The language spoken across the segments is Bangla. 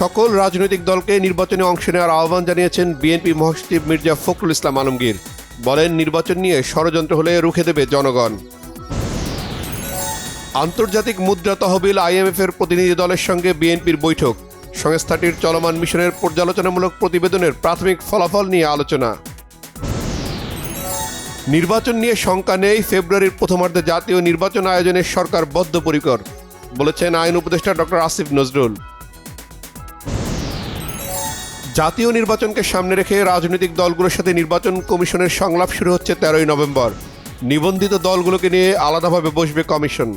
সকল রাজনৈতিক দলকে নির্বাচনে অংশ নেওয়ার আহ্বান জানিয়েছেন বিএনপি মহাসচিব মির্জা ফখরুল ইসলাম আলমগীর। বলেন, নির্বাচন নিয়ে ষড়যন্ত্র হলে রুখে দেবে জনগণ। আন্তর্জাতিক মুদ্রা তহবিল আইএমএফ এর প্রতিনিধি দলের সঙ্গে বিএনপির বৈঠক। সংস্থাটির চলমান মিশনের পর্যালোচনামূলক প্রতিবেদনের প্রাথমিক ফলাফল নিয়ে আলোচনা। নির্বাচন নিয়ে শঙ্কা নেই ফেব্রুয়ারির প্রথমার্ধে জাতীয় নির্বাচন আয়োজনের সরকার বদ্ধপরিকর, বলেছেন আইন উপদেষ্টা ডক্টর আসিফ নজরুল। জাতীয় নির্বাচনকে সামনে রেখে রাজনৈতিক দলগুলোর সাথে নির্বাচন কমিশনের সংলাপ শুরু হচ্ছে তেরোই নভেম্বর। নিবন্ধিত দলগুলোকে নিয়ে আলাদাভাবে বসবে কমিশন।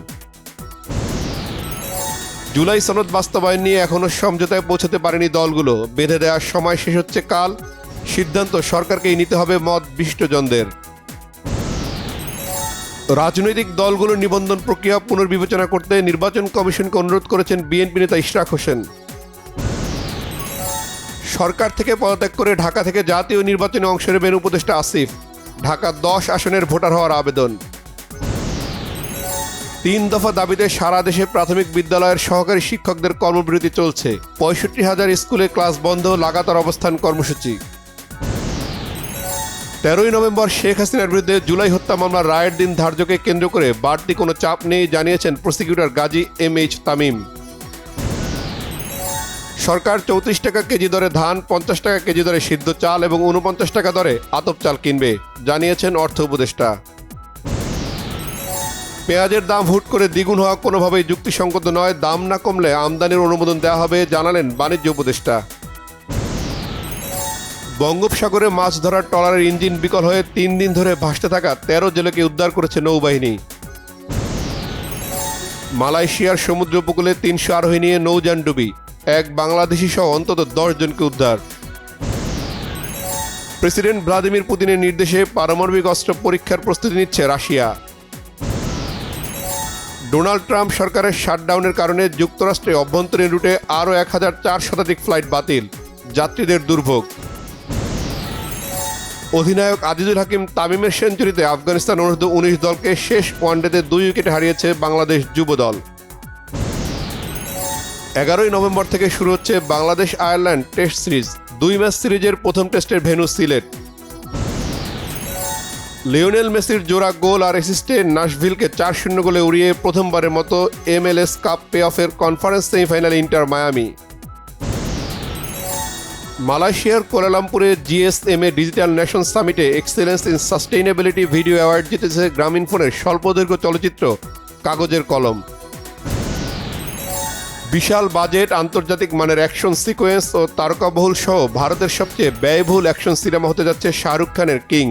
জুলাই সনদ বাস্তবায়ন নিয়ে এখনও সমঝোতায় পৌঁছাতে পারেনি দলগুলো। বেঁধে দেওয়ার সময় শেষ হচ্ছে কাল। সিদ্ধান্ত সরকারকেই নিতে হবে মত বিশিষ্টজনদের। রাজনৈতিক দলগুলোর নিবন্ধন প্রক্রিয়া পুনর্বিবেচনা করতে নির্বাচন কমিশনকে অনুরোধ করেছেন বিএনপি নেতা ইশরাক হোসেন। সরকার থেকে পদত্যাগ করে ঢাকা থেকে জাতীয় নির্বাচনে অংশ নেবেন উপদেষ্টা আসিফ। ঢাকা দশ আসনের ভোটার হওয়ার আবেদন। তিন দফা দাবিতে সারা দেশে প্রাথমিক বিদ্যালয়ের সহকারী শিক্ষকদের কর্মবিরতি চলছে। পঁয়ষট্টি হাজার স্কুলে ক্লাস বন্ধ, লাগাতার অবস্থান কর্মসূচি। তেরোই নভেম্বর শেখ হাসিনার বিরুদ্ধে জুলাই হত্যা মামলার রায়ের দিন ধার্যকে কেন্দ্র করে বাড়তি কোনো চাপ নেই, জানিয়েছেন prosecutor Gazi M H Tamim. সরকার চৌত্রিশ টাকা কেজি দরে ধান, পঞ্চাশ টাকা কেজি দরে সিদ্ধ চাল এবং উনপঞ্চাশ টাকা দরে আতপ চাল কিনবে, জানিয়েছেন অর্থ উপদেষ্টা। পেঁয়াজের দাম হুট করে দ্বিগুণ হওয়া কোনোভাবেই যুক্তিসঙ্গত নয়, দাম না কমলে আমদানির অনুমোদন দেওয়া হবে, জানালেন বাণিজ্য উপদেষ্টা। বঙ্গোপসাগরে মাছ ধরার ট্রলারের ইঞ্জিন বিকল হয়ে তিন দিন ধরে ভাসতে থাকা তেরো জেলেকে উদ্ধার করেছে নৌবাহিনী। মালয়েশিয়ার সমুদ্র উপকূলে তিনশো আরোহী নিয়ে নৌযান ডুবি এক বাংলাদেশি সহ অন্তত দশ জনকে উদ্ধার। প্রেসিডেন্ট ভ্লাদিমির পুতিনের নির্দেশে পারমাণবিক অস্ত্র পরীক্ষার প্রস্তুতি নিচ্ছে রাশিয়া। ডোনাল্ড ট্রাম্প সরকারের শাটডাউনের কারণে যুক্তরাষ্ট্রে অভ্যন্তরীণ রুটে আরও এক হাজার চার শতাধিক ফ্লাইট বাতিল, যাত্রীদের দুর্ভোগ। অধিনায়ক আজিজুল হাকিম তামিমের সেঞ্চুরিতে আফগানিস্তান অনূর্ধ্ব উনিশ দলকে শেষ ওয়ানডেতে দুই উইকেটে হারিয়েছে বাংলাদেশ যুব দল। এগারোই নভেম্বর থেকে শুরু হচ্ছে বাংলাদেশ আয়ারল্যান্ড টেস্ট সিরিজ, দুই ম্যাচ সিরিজের প্রথম টেস্টের ভেন্যু সিলেট। লিওনেল মেসির জোড়া গোল আর অ্যাসিস্টে নাশভিলকে চার শূন্য গোলে উড়িয়ে প্রথমবারের মতো এমএলএস কাপ প্লে অফের কনফারেন্স সেমিফাইনালে ইন্টার মায়ামি। মালয়েশিয়ার কোলালামপুরে GSMA digital nation সামিটে excellence in sustainability video award জিতেছে গ্রামীণ ফোনের স্বল্পদৈর্ঘ্য চলচ্চিত্র কাগজের কলম। বিশাল বাজেট আন্তর্জাতিক মানের অ্যাকশন সিকোয়েন্স ও তারকাবহুল সহ ভারতের সবচেয়ে ব্যয়বহুল অ্যাকশন সিনেমা হতে যাচ্ছে শাহরুখ খানের কিং।